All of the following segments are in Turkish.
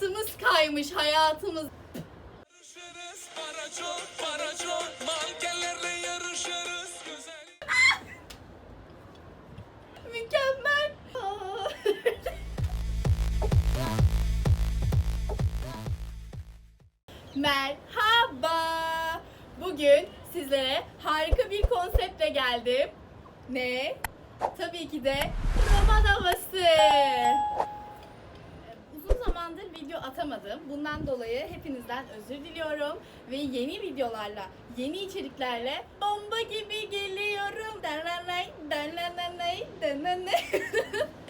Hayatımız kaymış hayatımız. Para çok para çok mankenlerle yarışırız güzel. Mükemmel. Aa. Merhaba. Bugün sizlere harika bir konseptle geldim. Ne? Tabii ki de roman havası. Atamadım. Bundan dolayı hepinizden özür diliyorum. Ve yeni videolarla, yeni içeriklerle bomba gibi geliyorum. Dananay, dananay, dananay.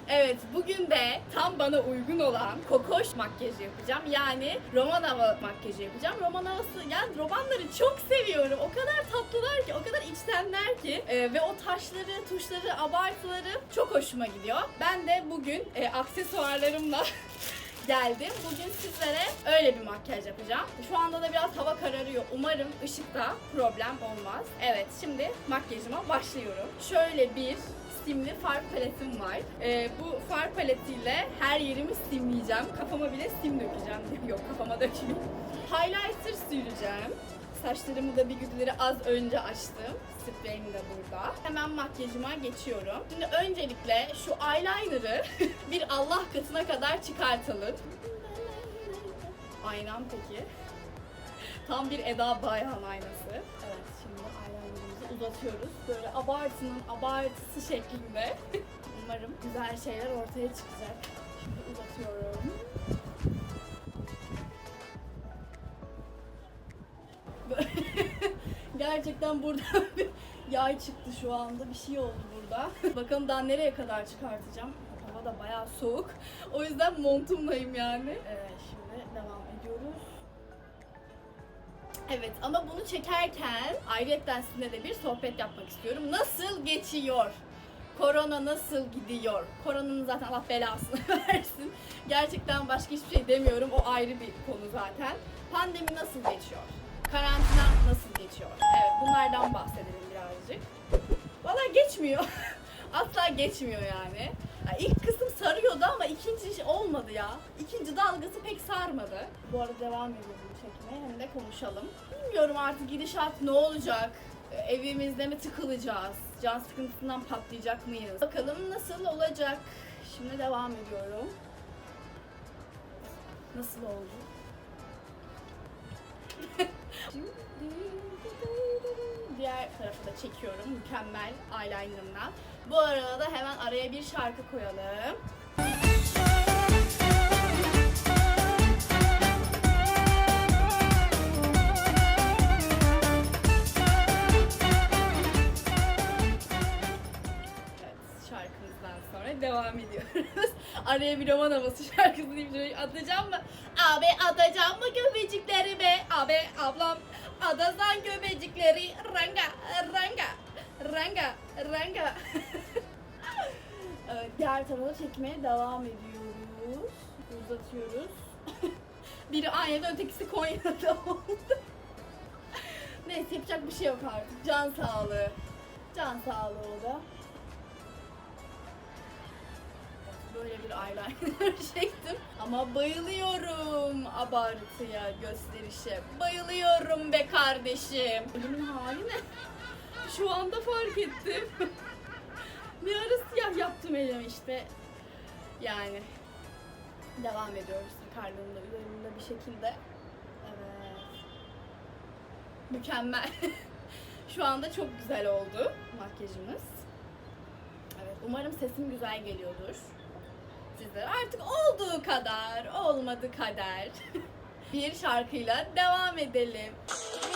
Evet, bugün de tam bana uygun olan kokoş makyajı yapacağım. Yani roman hava makyajı yapacağım. Roman havası, yani romanları çok seviyorum. O kadar tatlılar ki, o kadar içtenler ki. Ee, ve o taşları, tuşları, abartıları çok hoşuma gidiyor. Ben de bugün e, aksesuarlarımla geldim. Bugün sizlere öyle bir makyaj yapacağım. Şu anda da biraz hava kararıyor. Umarım ışıkta problem olmaz. Evet, şimdi makyajıma başlıyorum. Şöyle bir simli far paletim var. Ee, bu far paletiyle her yerimi simleyeceğim. Kafama bile sim dökeceğim. Yok kafama dökmeyeyim. Highlighter süreceğim. Saçlarımı da bir güdüleri az önce açtım. Spreyim de burada. Hemen makyajıma geçiyorum. Şimdi öncelikle şu eyeliner'ı bir Allah katına kadar çıkartalım. Aynam peki. Tam bir Eda Bayhan aynası. Evet şimdi eyelinerımızı uzatıyoruz. Böyle abartının abartısı şeklinde. Umarım güzel şeyler ortaya çıkacak. Şimdi uzatıyorum. Gerçekten burada bir yay çıktı şu anda. Bir şey oldu burada. Bakalım daha nereye kadar çıkartacağım. Hava da bayağı soğuk. O yüzden montumlayım yani. Evet şimdi devam ediyoruz. Evet ama bunu çekerken ayrıyetten sizinle de bir sohbet yapmak istiyorum. Nasıl geçiyor? Korona nasıl gidiyor? Koronanın zaten Allah belasını versin. Gerçekten başka hiçbir şey demiyorum. O ayrı bir konu zaten. Pandemi nasıl geçiyor? Karantina nasıl geçiyor? Evet bunlardan bahsedelim birazcık. Valla geçmiyor. Asla geçmiyor yani. Ya ilk kısım sarıyordu ama ikinci olmadı ya. İkinci dalgası pek sarmadı. Bu arada devam ediyorum çekmeye hem de konuşalım. Bilmiyorum artık gidişat ne olacak? Ee, Evimizde mi tıkılacağız? Can sıkıntısından patlayacak mıyız? Bakalım nasıl olacak? Şimdi devam ediyorum. Nasıl oldu? Diğer tarafı da çekiyorum mükemmel eyelinerımla. Bu arada da hemen araya bir şarkı koyalım. Evet, şarkımızdan sonra devam ediyoruz. Araya bir roman havası şarkısını bir atacağım mı? Abi atacağım mı göbeciklerime? Abi ablam adasan göbecikleri ranga ranga ranga ranga. evet, diğer tarafa çekmeye devam ediyoruz. Uzatıyoruz. Biri Anya'da ötekisi Konya'da oldu. Neyse yapacak bir şey yok artık. Can sağlığı. Can sağlığı o da. Böyle bir eyeliner çektim. Ama bayılıyorum abartıya, gösterişe. Bayılıyorum be kardeşim. Elimin hali ne? Şu anda fark ettim. bir ara siyah yaptım elime işte. Yani devam ediyoruz sakarlığımda üzerimde bir şekilde. Evet. Mükemmel. Şu anda çok güzel oldu makyajımız. Evet, umarım sesim güzel geliyordur. Sizlere artık olduğu kadar, olmadı kader. bir şarkıyla devam edelim.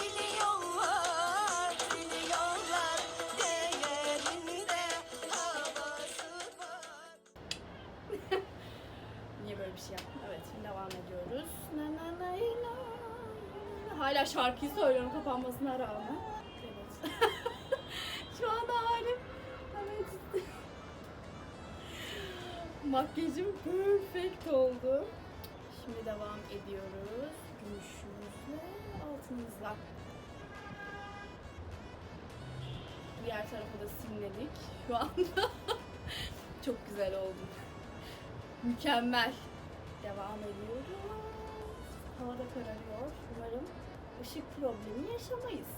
Milyonlar, milyonlar. Niye böyle bir şey yaptım? Evet, şimdi devam ediyoruz. Na na na na. Hala şarkıyı söylüyorum kapanmasına rağmen. Makyajım perfect oldu. Şimdi devam ediyoruz. Gümüşümüzle, altımızla. Diğer tarafı da simledik. Şu anda çok güzel oldu. Mükemmel. Devam ediyoruz. da kararıyor. Umarım ışık problemi yaşamayız.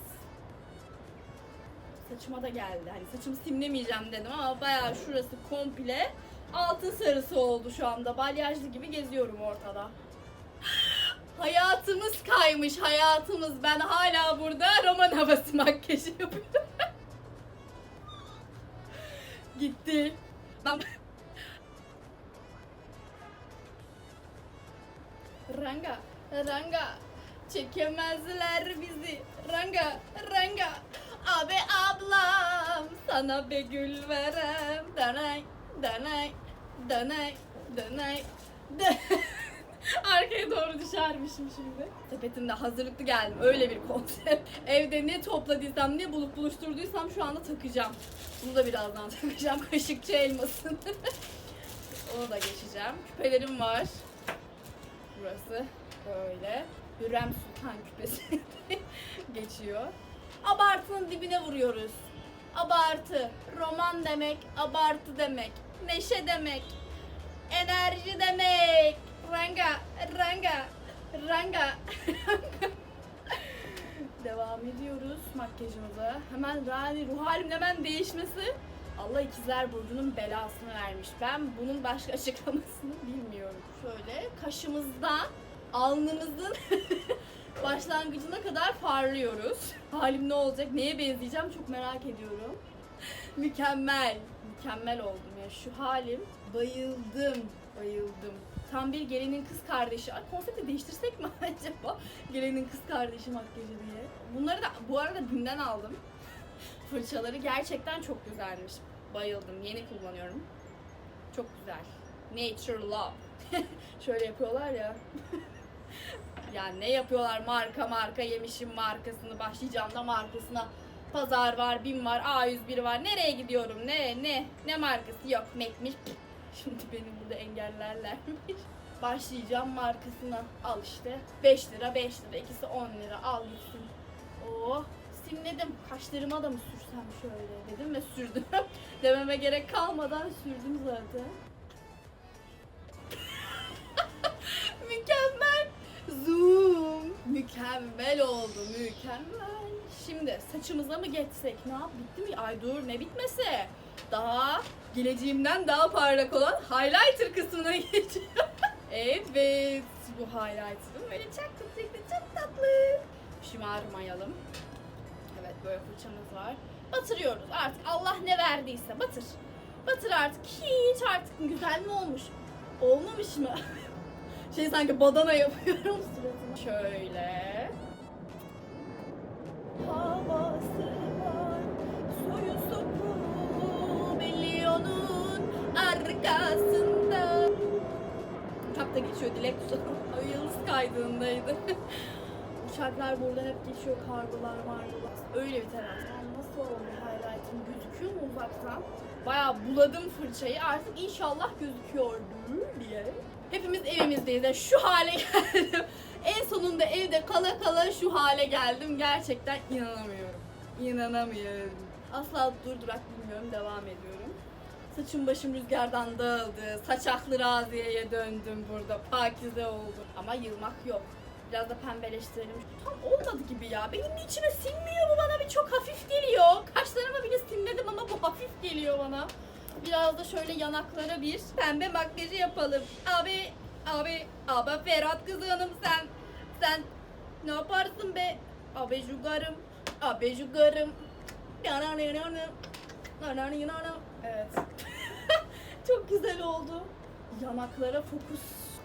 Saçıma da geldi. Hani saçımı simlemeyeceğim dedim ama bayağı şurası komple altın sarısı oldu şu anda. Balyajlı gibi geziyorum ortada. Hayatımız kaymış hayatımız. Ben hala burada roman havası makyajı yapıyorum. Gitti. Ben... Ranga, Ranga, çekemezler bizi. Ranga, Ranga, abi ablam, sana be gül verem. Danay, danay, danay, danay, danay. Arkaya doğru düşermişim şimdi. Sepetimde hazırlıklı geldim. Öyle bir konsept. Evde ne topladıysam, ne bulup buluşturduysam şu anda takacağım. Bunu da birazdan takacağım. Kaşıkçı elmasın. Onu da geçeceğim. Küpelerim var. Burası böyle. Hürrem Sultan küpesi geçiyor. Abartının dibine vuruyoruz. Abartı. Roman demek, abartı demek. Neşe demek. Enerji demek. Ranga, ranga, ranga. Devam ediyoruz makyajımıza. Hemen yani ruh halimin hemen değişmesi Allah ikizler burcunun belasını vermiş. Ben bunun başka açıklamasını bilmiyorum. Şöyle kaşımızdan alnımızın başlangıcına kadar parlıyoruz. Halim ne olacak? Neye benzeyeceğim çok merak ediyorum. Mükemmel. Mükemmel oldum ya. Şu halim bayıldım. Bayıldım. Tam bir gelinin kız kardeşi. Ay, konsepti değiştirsek mi acaba? Gelinin kız kardeşi makyajı diye. Bunları da bu arada BİM'den aldım. Fırçaları gerçekten çok güzelmiş. Bayıldım. Yeni kullanıyorum. Çok güzel. Nature Love. Şöyle yapıyorlar ya. yani ne yapıyorlar marka marka yemişim markasını başlayacağım da markasına. Pazar var, BİM var, A101 var. Nereye gidiyorum? Ne ne ne markası yok. Mekmiş. Şimdi beni burada engellerlermiş. Başlayacağım markasına. Al işte. 5 lira 5 lira. ikisi 10 lira. Al gitsin. Oo, simledim. Kaşlarıma da mı sürsem şöyle dedim ve sürdüm. Dememe gerek kalmadan sürdüm zaten. Mükemmel. Zoom. Mükemmel oldu. Mükemmel. Şimdi saçımıza mı geçsek? Ne yap? Bitti mi? Ay dur ne bitmesi? Daha geleceğimden daha parlak olan highlighter kısmına geçiyorum. evet. Bu highlighter'ım böyle çok tatlı, çok tatlı. Şımarmayalım. Evet böyle fırçamız var. Batırıyoruz artık Allah ne verdiyse batır. Batır artık hiç artık güzel mi olmuş? Olmamış mı? şey sanki badana yapıyorum suratıma. Şöyle. Arkasında. Uçak da geçiyor Dilek. Ay yıldız kaydığındaydı. Uçaklar buradan hep geçiyor, kargolar margolar. Öyle bir taraftan nasıl oldu highlight'ım gözüküyor mu uzaktan? Bayağı buladım fırçayı artık inşallah gözüküyordur diye. Hepimiz evimizdeyiz. Yani şu hale geldim. En sonunda evde kala kala şu hale geldim. Gerçekten inanamıyorum. İnanamıyorum. Asla durdurak bilmiyorum. Devam ediyorum. Saçım başım rüzgardan dağıldı. Saçaklı raziyeye döndüm burada. Pakize oldum. Ama yılmak yok. Biraz da pembeleştirelim. Tam olmadı gibi ya. Benim bir içime sinmiyor bu bana bir çok hafif geliyor. Kaşlarıma bile simledim ama bu hafif geliyor bana. Biraz da şöyle yanaklara bir pembe makyajı yapalım. Abi, abi, abi Ferhat kızığınım sen. Sen ne yaparsın be? Abi jugarım, abi jugarım. Evet. Çok güzel oldu. Yanaklara fokus.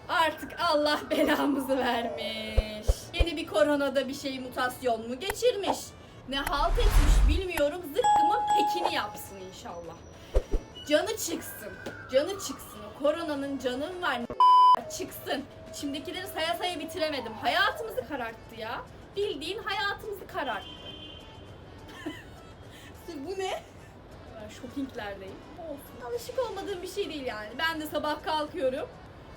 Artık Allah belamızı vermiş. Yeni bir koronada bir şey mutasyon mu geçirmiş? Ne halt etmiş bilmiyorum. Zıkkımın pekini yapsın inşallah. Canı çıksın. Canı çıksın. O koronanın canım var. Çıksın. İçimdekileri saya saya bitiremedim. Hayatımızı kararttı ya. Bildiğin hayatımızı kararttı. Bu ne? Ben shoppinglerdeyim. Olsun. Alışık olmadığım bir şey değil yani. Ben de sabah kalkıyorum.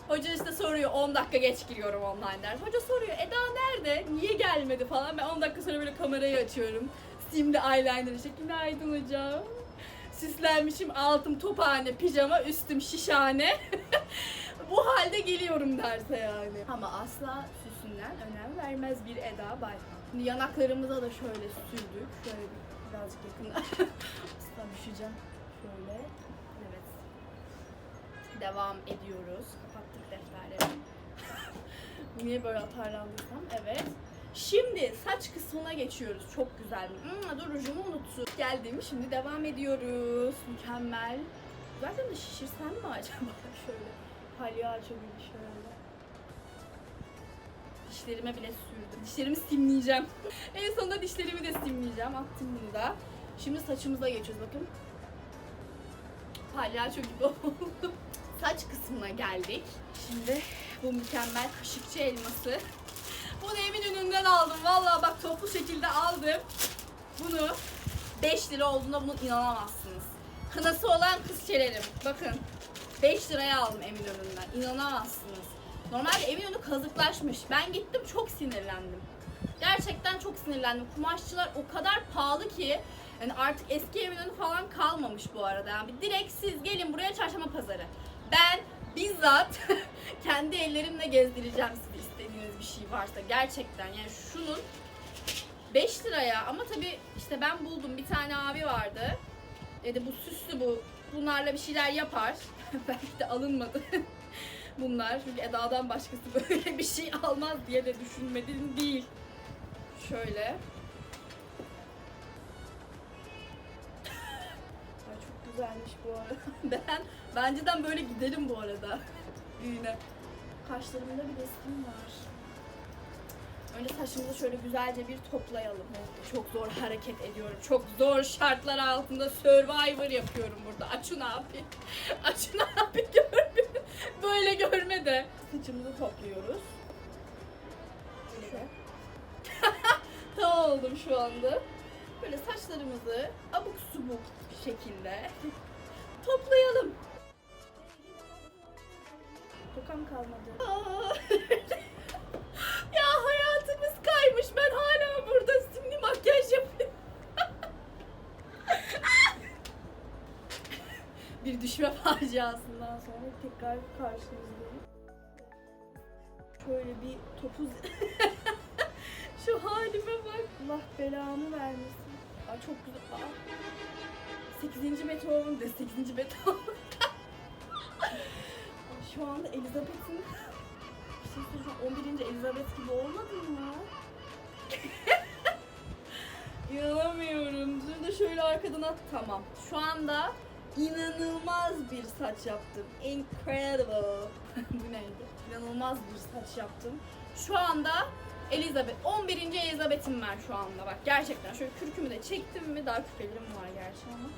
Hoca işte soruyor 10 dakika geç giriyorum online ders. Hoca soruyor Eda nerede? Niye gelmedi falan. Ben 10 dakika sonra böyle kamerayı açıyorum. Simli eyeliner işte. Günaydın hocam. Süslenmişim altım tophane, pijama, üstüm şişhane. bu halde geliyorum derse yani. Ama asla süsünden önem vermez bir Eda. Şimdi yanaklarımıza da şöyle sürdük. Şöyle bir- birazcık yakına. Asla düşeceğim. Şöyle. Evet. Devam ediyoruz. Kapattık defterleri. Niye böyle atarlandıysam? Evet. Şimdi saç kısmına geçiyoruz. Çok güzel. Hmm, dur rujumu unuttum. Geldim. Şimdi devam ediyoruz. Mükemmel. Zaten de şişirsem mi acaba? Şöyle palyaço gibi şöyle. Dişlerime bile sürdüm. Dişlerimi simleyeceğim. en sonunda dişlerimi de simleyeceğim. Attım bunu da. Şimdi saçımıza geçiyoruz bakın. Palyaço gibi. Saç kısmına geldik. Şimdi bu mükemmel kaşıkçı elması. Bunu emin önünden aldım. Vallahi bak toplu şekilde aldım. Bunu 5 lira olduğuna bunu inanamazsınız. Kınası olan kız çelerim. Bakın 5 liraya aldım Eminönü'nden. İnanamazsınız. Normalde Eminönü kazıklaşmış. Ben gittim çok sinirlendim. Gerçekten çok sinirlendim. Kumaşçılar o kadar pahalı ki yani artık eski Eminönü falan kalmamış bu arada. Yani direkt siz gelin buraya çarşamba pazarı. Ben bizzat kendi ellerimle gezdireceğim size istediğiniz bir şey varsa. Gerçekten yani şunun 5 liraya ama tabii işte ben buldum bir tane abi vardı. Dedi bu süslü bu. Bunlarla bir şeyler yapar. Belki de alınmadı. Bunlar çünkü Eda'dan başkası böyle bir şey almaz diye de düşünmedim değil. Şöyle. Güzelmiş bu arada. Ben benceden böyle gidelim bu arada. Düğüne. Kaşlarımda bir resim var. Önce saçımızı şöyle güzelce bir toplayalım. Çok zor hareket ediyorum. Çok zor şartlar altında survivor yapıyorum burada. Açın abi. Açın abi gör beni. Böyle görme de. Saçımızı topluyoruz. Şöyle. Tam oldum şu anda. Saçlarımızı abuk subuk şekilde toplayalım. Tokam kalmadı. Aa. ya hayatımız kaymış. Ben hala burada simli makyaj yapıyorum. bir düşme faciasından sonra tekrar karşınızdayım. Şöyle bir topuz... Şu halime bak. Allah belamı vermesin. Aa, çok güzel. Aa. 8. meteorum de 8. meteor. Şu anda Elizabeth'in şey söyleyeceğim. 11. Elizabeth gibi olmadın mı? İnanamıyorum. Dur da şöyle arkadan at. Tamam. Şu anda inanılmaz bir saç yaptım. Incredible. Bu neydi? İnanılmaz bir saç yaptım. Şu anda Elizabeth. 11. Elizabeth'im ben şu anda. Bak gerçekten şöyle kürkümü de çektim mi? Daha küpelerim var gerçi ama.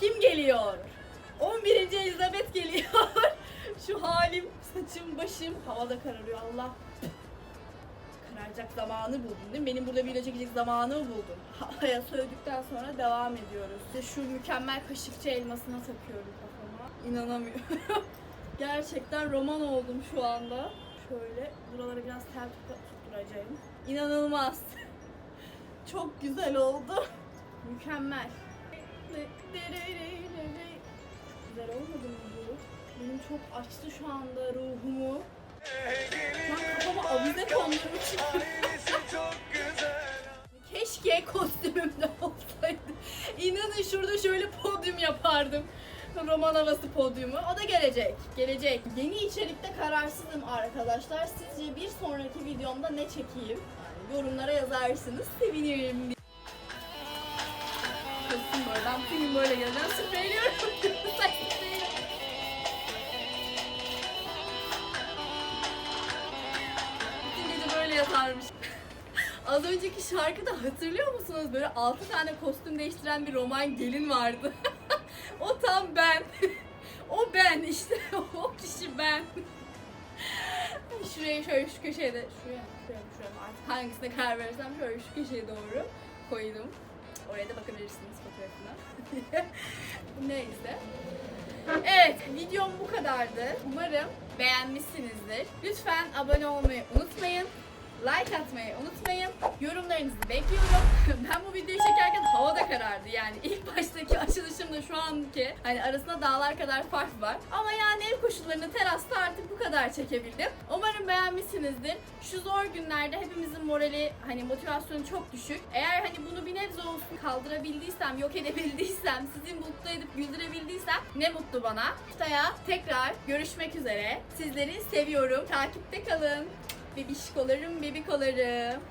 Kim geliyor? 11. Elizabeth geliyor. Şu halim, saçım, başım havada kararıyor Allah. Kararacak zamanı buldun değil mi? Benim burada video çekecek zamanı buldun. Havaya söyledikten sonra devam ediyoruz. İşte şu mükemmel kaşıkçı elmasına takıyorum kafama. İnanamıyorum. Gerçekten roman oldum şu anda. Şöyle buralara biraz tel tut- tutturacağım. İnanılmaz. Çok güzel oldu. Mükemmel. Güzel olmadı mı bu? Benim çok açtı şu anda ruhumu. An kafama avize kondurmuşum. Keşke kostümümde olsaydı. İnanın şurada şöyle podyum yapardım. Roman havası podyumu. O da gelecek. Gelecek. Yeni içerikte kararsızım arkadaşlar. Sizce bir sonraki videomda ne çekeyim? Yani yorumlara yazarsınız. Sevinirim. Ben bugün böyle geleceğim. Spreyliyorum. Bütün gece böyle yatarmış. Az önceki şarkıda hatırlıyor musunuz? Böyle 6 tane kostüm değiştiren bir roman gelin vardı. o tam ben. o ben işte. o kişi ben. Şuraya şöyle şu köşeye de şuraya şuraya şuraya artık hangisine karar verirsem şöyle şu köşeye doğru koydum. Oraya da bakabilirsiniz fotoğrafına. Neyse. Evet, videom bu kadardı. Umarım beğenmişsinizdir. Lütfen abone olmayı unutmayın. Like atmayı unutmayın. Yorumlarınızı bekliyorum. ben bu videoyu çekerken hava da karardı yani. ilk baştaki açılışımla şu anki hani arasında dağlar kadar fark var. Ama yani ev koşullarını terasta artık bu kadar çekebildim. Umarım beğenmişsinizdir. Şu zor günlerde hepimizin morali hani motivasyonu çok düşük. Eğer hani bunu bir nebze olsun kaldırabildiysem, yok edebildiysem, sizi mutlu edip güldürebildiysem ne mutlu bana. Haftaya tekrar görüşmek üzere. Sizleri seviyorum. Takipte kalın. Bebişkolarım, bebikolarım.